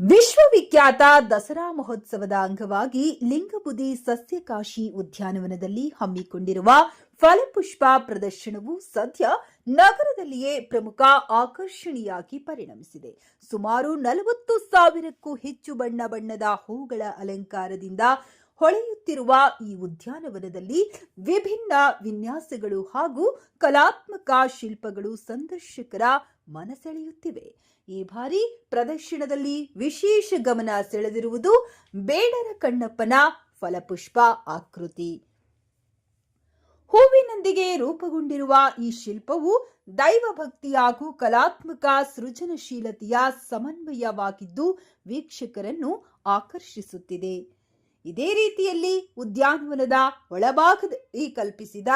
ವಿಶ್ವವಿಖ್ಯಾತ ದಸರಾ ಮಹೋತ್ಸವದ ಅಂಗವಾಗಿ ಲಿಂಗಬುದಿ ಸಸ್ಯಕಾಶಿ ಉದ್ಯಾನವನದಲ್ಲಿ ಹಮ್ಮಿಕೊಂಡಿರುವ ಫಲಪುಷ್ಪ ಪ್ರದರ್ಶನವು ಸದ್ಯ ನಗರದಲ್ಲಿಯೇ ಪ್ರಮುಖ ಆಕರ್ಷಣೆಯಾಗಿ ಪರಿಣಮಿಸಿದೆ. ಸುಮಾರು ನಲವತ್ತು ಸಾವಿರಕ್ಕೂ ಹೆಚ್ಚು ಬಣ್ಣ ಬಣ್ಣದ ಹೂಗಳ ಅಲಂಕಾರದಿಂದ ಹೊಳೆಯುತ್ತಿರುವ ಈ ಉದ್ಯಾನವನದಲ್ಲಿ ವಿಭಿನ್ನ ವಿನ್ಯಾಸಗಳು ಹಾಗೂ ಕಲಾತ್ಮಕ ಶಿಲ್ಪಗಳು ಸಂದರ್ಶಕರ ಮನಸೆಳೆಯುತ್ತಿವೆ. ಈ ಬಾರಿ ಪ್ರದರ್ಶನದಲ್ಲಿ ವಿಶೇಷ ಗಮನ ಸೆಳೆದಿರುವುದು ಬೇಡರ ಕಣ್ಣಪ್ಪನ ಫಲಪುಷ್ಪ ಆಕೃತಿ. ಹೂವಿನೊಂದಿಗೆ ರೂಪುಗೊಂಡಿರುವ ಈ ಶಿಲ್ಪವು ದೈವಭಕ್ತಿ ಹಾಗೂ ಕಲಾತ್ಮಕ ಸೃಜನಶೀಲತೆಯ ಸಮನ್ವಯವಾಗಿದ್ದು ವೀಕ್ಷಕರನ್ನು ಆಕರ್ಷಿಸುತ್ತಿದೆ. ಇದೇ ರೀತಿಯಲ್ಲಿ ಉದ್ಯಾನವನದ ಒಳಭಾಗದಲ್ಲಿ ಕಲ್ಪಿಸಿದ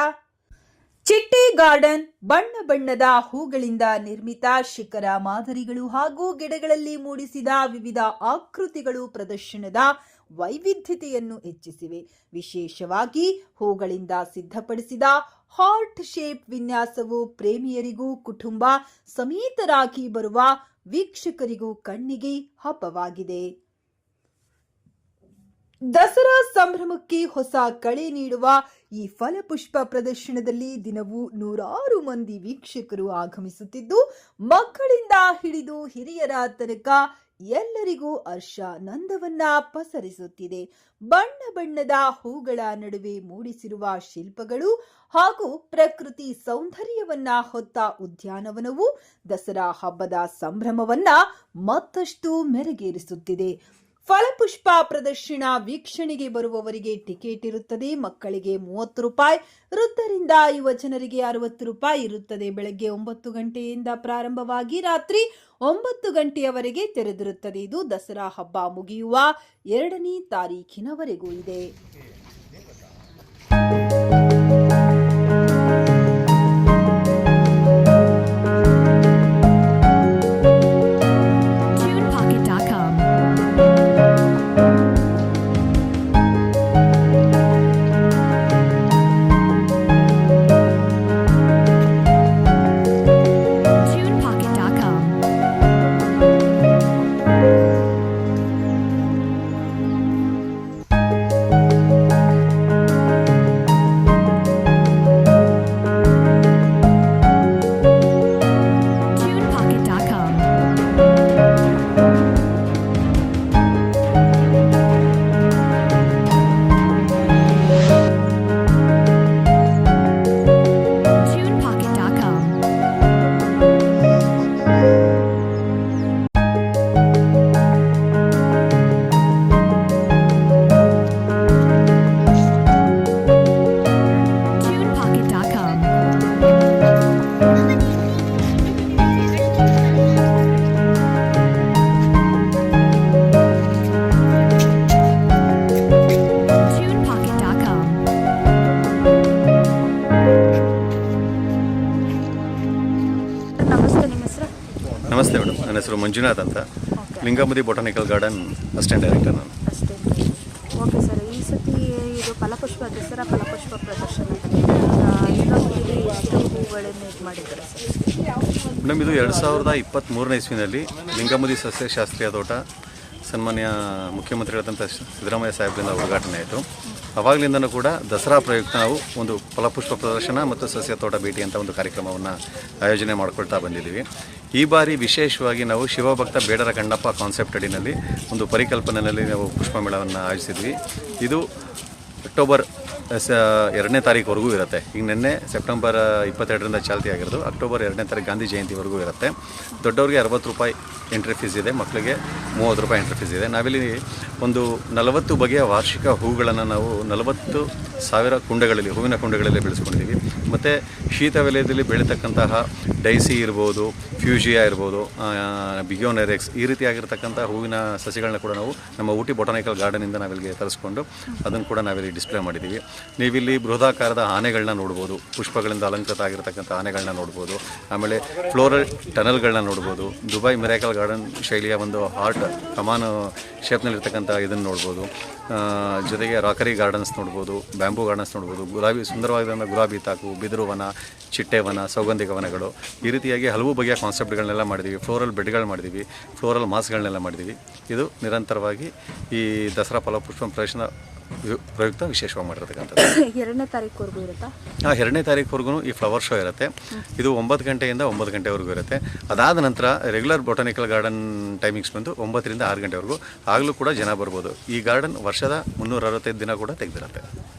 ಚಿಟ್ಟೆ ಗಾರ್ಡನ್ ಬಣ್ಣ ಬಣ್ಣದ ಹೂಗಳಿಂದ ನಿರ್ಮಿತ ಶಿಖರ ಮಾದರಿಗಳು ಹಾಗೂ ಗಿಡಗಳಲ್ಲಿ ಮೂಡಿಸಿದ ವಿವಿಧ ಆಕೃತಿಗಳು ಪ್ರದರ್ಶನದ ವೈವಿಧ್ಯತೆಯನ್ನು ಹೆಚ್ಚಿಸಿವೆ. ವಿಶೇಷವಾಗಿ ಹೂಗಳಿಂದ ಸಿದ್ಧಪಡಿಸಿದ ಹಾರ್ಟ್ ಶೇಪ್ ವಿನ್ಯಾಸವು ಪ್ರೇಮಿಯರಿಗೂ ಕುಟುಂಬ ಸಮೇತರಾಗಿ ಬರುವ ವೀಕ್ಷಕರಿಗೂ ಕಣ್ಣಿಗೆ ಹಬ್ಬವಾಗಿದೆ. ದಸರಾ ಸಂಭ್ರಮಕ್ಕೆ ಹೊಸ ಕಳೆ ನೀಡುವ ಈ ಫಲಪುಷ್ಪ ಪ್ರದರ್ಶನದಲ್ಲಿ ದಿನವೂ ನೂರಾರು ಮಂದಿ ವೀಕ್ಷಕರು ಆಗಮಿಸುತ್ತಿದ್ದು, ಮಕ್ಕಳಿಂದ ಹಿಡಿದು ಹಿರಿಯರ ತನಕ ಎಲ್ಲರಿಗೂ ಹರ್ಷ ನಂದವನ್ನ ಪಸರಿಸುತ್ತಿದೆ. ಬಣ್ಣ ಬಣ್ಣದ ಹೂಗಳ ನಡುವೆ ಮೂಡಿಸಿರುವ ಶಿಲ್ಪಗಳು ಹಾಗೂ ಪ್ರಕೃತಿ ಸೌಂದರ್ಯವನ್ನ ಹೊತ್ತ ಉದ್ಯಾನವನವು ದಸರಾ ಹಬ್ಬದ ಸಂಭ್ರಮವನ್ನ ಮತ್ತಷ್ಟು ಮೆರುಗೇರಿಸುತ್ತಿದೆ. ಫಲಪುಷ್ಪ ಪ್ರದರ್ಶನ ವೀಕ್ಷಣೆಗೆ ಬರುವವರಿಗೆ ಟಿಕೆಟ್ ಇರುತ್ತದೆ. ಮಕ್ಕಳಿಗೆ ಮೂವತ್ತು ರೂಪಾಯಿ, ವೃದ್ಧರಿಂದ ಯುವ ಜನರಿಗೆ ಅರವತ್ತು ರೂಪಾಯಿ ಇರುತ್ತದೆ. ಬೆಳಗ್ಗೆ ಒಂಬತ್ತು ಗಂಟೆಯಿಂದ ಪ್ರಾರಂಭವಾಗಿ ರಾತ್ರಿ ಒಂಬತ್ತು ಗಂಟೆಯವರೆಗೆ ತೆರೆದಿರುತ್ತದೆ. ಇದು ದಸರಾ ಹಬ್ಬ ಮುಗಿಯುವ ಎರಡನೇ ತಾರೀಖಿನವರೆಗೂ ಇದೆ. ಹೆಸರು ಮಂಜುನಾಥ್ ಅಂತ. Lingambudhi botanical garden assistant director ನಾನು. ಓಕೆ ಸರ್ ಈ ಸತಿ ಇದು ಫಲಪುಷ್ಪ ದಸರಾ ಪ್ರದರ್ಶನ ಮೇಡಮ್ ಇದು ಎರಡು ಸಾವಿರದ ಇಪ್ಪತ್ತ್ಮೂರನೇ ಇಸ್ವಿನಲ್ಲಿ ಲಿಂಗಮುದಿ ಸಸ್ಯಶಾಸ್ತ್ರೀಯ ತೋಟ ಸನ್ಮಾನ್ಯ ಮುಖ್ಯಮಂತ್ರಿಗಳಾದಂಥ ಸಿದ್ದರಾಮಯ್ಯ ಸಾಹೇಬರಿಂದ ಉದ್ಘಾಟನೆ ಆಯಿತು. ಅವಾಗಲಿಂದನೂ ಕೂಡ ದಸರಾ ಪ್ರಯುಕ್ತ ನಾವು ಒಂದು ಫಲಪುಷ್ಪ ಪ್ರದರ್ಶನ ಮತ್ತು ಸಸ್ಯ ತೋಟ ಭೇಟಿ ಅಂತ ಒಂದು ಕಾರ್ಯಕ್ರಮವನ್ನು ಆಯೋಜನೆ ಮಾಡಿಕೊಳ್ತಾ ಬಂದಿದ್ದೀವಿ. ಈ ಬಾರಿ ವಿಶೇಷವಾಗಿ ನಾವು ಶಿವಭಕ್ತ ಬೇಡರ ಕಣ್ಣಪ್ಪ ಕಾನ್ಸೆಪ್ಟ್ ಅಡಿನಲ್ಲಿ ಒಂದು ಪರಿಕಲ್ಪನೆಯಲ್ಲಿ ನಾವು ಪುಷ್ಪ ಮೇಳವನ್ನು ಆಯೋಜಿಸಿದ್ವಿ. ಇದು ಅಕ್ಟೋಬರ್ ಸ ಎರಡನೇ ತಾರೀಕುವರೆಗೂ ಇರುತ್ತೆ. ಈಗ ನಿನ್ನೆ ಸೆಪ್ಟೆಂಬರ್ ಇಪ್ಪತ್ತೆರಡರಿಂದ ಚಾಲ್ತಿ ಆಗಿರೋದು. ಅಕ್ಟೋಬರ್ ಎರಡನೇ ತಾರೀಕು ಗಾಂಧಿ ಜಯಂತಿವರೆಗೂ ಇರುತ್ತೆ. ದೊಡ್ಡವರಿಗೆ ಅರವತ್ತು ರೂಪಾಯಿ ಎಂಟ್ರಿ ಫೀಸ್ ಇದೆ ಮಕ್ಕಳಿಗೆ ಮೂವತ್ತು ರೂಪಾಯಿ ಎಂಟ್ರಿ ಫೀಸ್ ಇದೆ. ನಾವಿಲ್ಲಿ ಒಂದು ನಲವತ್ತು ಬಗೆಯ ವಾರ್ಷಿಕ ಹೂಗಳನ್ನು ನಾವು ನಲವತ್ತು ಸಾವಿರ ಕುಂಡಗಳಲ್ಲಿ, ಹೂವಿನ ಕುಂಡಗಳಲ್ಲಿ ಬೆಳೆಸ್ಕೊಂಡಿದ್ದೀವಿ ಮತ್ತು ಶೀತ ವಲಯದಲ್ಲಿ ಬೆಳೀತಕ್ಕಂತಹ ಡೈಸಿ ಇರ್ಬೋದು, ಫ್ಯೂಜಿಯಾ ಇರ್ಬೋದು ಬಿಗೋನೆರೆಕ್ಸ್ ಈ ರೀತಿಯಾಗಿರ್ತಕ್ಕಂಥ ಹೂವಿನ ಸಸಿಗಳನ್ನ ಕೂಡ ನಾವು ನಮ್ಮ ಊಟಿ ಬೊಟಾನಿಕಲ್ ಗಾರ್ಡನಿಂದ ನಾವಿಲ್ಲಿಗೆ ತರಿಸ್ಕೊಂಡು ಅದನ್ನು ಕೂಡ ನಾವಿಲ್ಲಿ ಡಿಸ್ಪ್ಲೇ ಮಾಡಿದ್ದೀವಿ ನೀವಿಲ್ಲಿ ಬೃಹದಾಕಾರದ ಆನೆಗಳನ್ನ ನೋಡ್ಬೋದು, ಪುಷ್ಪಗಳಿಂದ ಅಲಂಕೃತ ಆಗಿರತಕ್ಕಂಥ ಆನೆಗಳನ್ನ ನೋಡ್ಬೋದು, ಆಮೇಲೆ ಫ್ಲೋರಲ್ ಟನಲ್ಗಳನ್ನ ನೋಡ್ಬೋದು, ದುಬೈ ಮಿರಾಕಲ್ ಗಾರ್ಡನ್ ಶೈಲಿಯ ಒಂದು ಹಾರ್ಟ್ ಕಮಾನು ಶೇಪ್ನಲ್ಲಿರ್ತಕ್ಕಂಥ ಇದನ್ನು ನೋಡ್ಬೋದು ಜೊತೆಗೆ ರಾಕರಿ ಗಾರ್ಡನ್ಸ್ ನೋಡ್ಬೋದು, ಬ್ಯಾಂಬೂ ಗಾರ್ಡನ್ಸ್ ನೋಡ್ಬೋದು, ಗುಲಾಬಿ ಸುಂದರವಾದ ಗುಲಾಬಿ ತಾಕು, ಬಿದಿರು ವನ, ಚಿಟ್ಟೆ ವನ, ಸೌಗಂಧಿಕ ವನಗಳು, ಈ ರೀತಿಯಾಗಿ ಹಲವು ಬಗೆಯ ಕಾನ್ಸೆಪ್ಟ್ಗಳನ್ನೆಲ್ಲ ಮಾಡಿದ್ದೀವಿ, ಫ್ಲೋರಲ್ ಬೆಡ್ಗಳು ಮಾಡಿದ್ದೀವಿ, ಫ್ಲೋರಲ್ ಮಾಸ್ಗಳನ್ನೆಲ್ಲ ಮಾಡಿದ್ದೀವಿ. ಇದು ನಿರಂತರವಾಗಿ ಈ ದಸರಾ ಫಲಪುಷ್ಪ ಪ್ರದರ್ಶನ ಪ್ರಯುಕ್ತ ವಿಶೇಷವಾಗಿ ಮಾಡಿರ್ತಕ್ಕಂಥದ್ದು. ಎರಡನೇ ತಾರೀಕುವರೆಗೂ ಇರುತ್ತಾ? ಆ ಎರಡನೇ ತಾರೀಕುವರೆಗೂ ಈ ಫ್ಲವರ್ ಶೋ ಇರುತ್ತೆ. ಇದು ಒಂಬತ್ತು ಗಂಟೆಯಿಂದ ಒಂಬತ್ತು ಗಂಟೆವರೆಗೂ ಇರುತ್ತೆ. ಅದಾದ ನಂತರ ರೆಗ್ಯುಲರ್ ಬೊಟಾನಿಕಲ್ ಗಾರ್ಡನ್ ಟೈಮಿಂಗ್ಸ್ ಬಂದು ಒಂಬತ್ತರಿಂದ ಆರು ಗಂಟೆವರೆಗೂ. ಆಗಲೂ ಕೂಡ ಜನ ಬರ್ಬೋದು. ಈ ಗಾರ್ಡನ್ ವರ್ಷದ ಮುನ್ನೂರ ಅರವತ್ತೈದು ದಿನ ಕೂಡ ತೆಗೆದಿರುತ್ತೆ.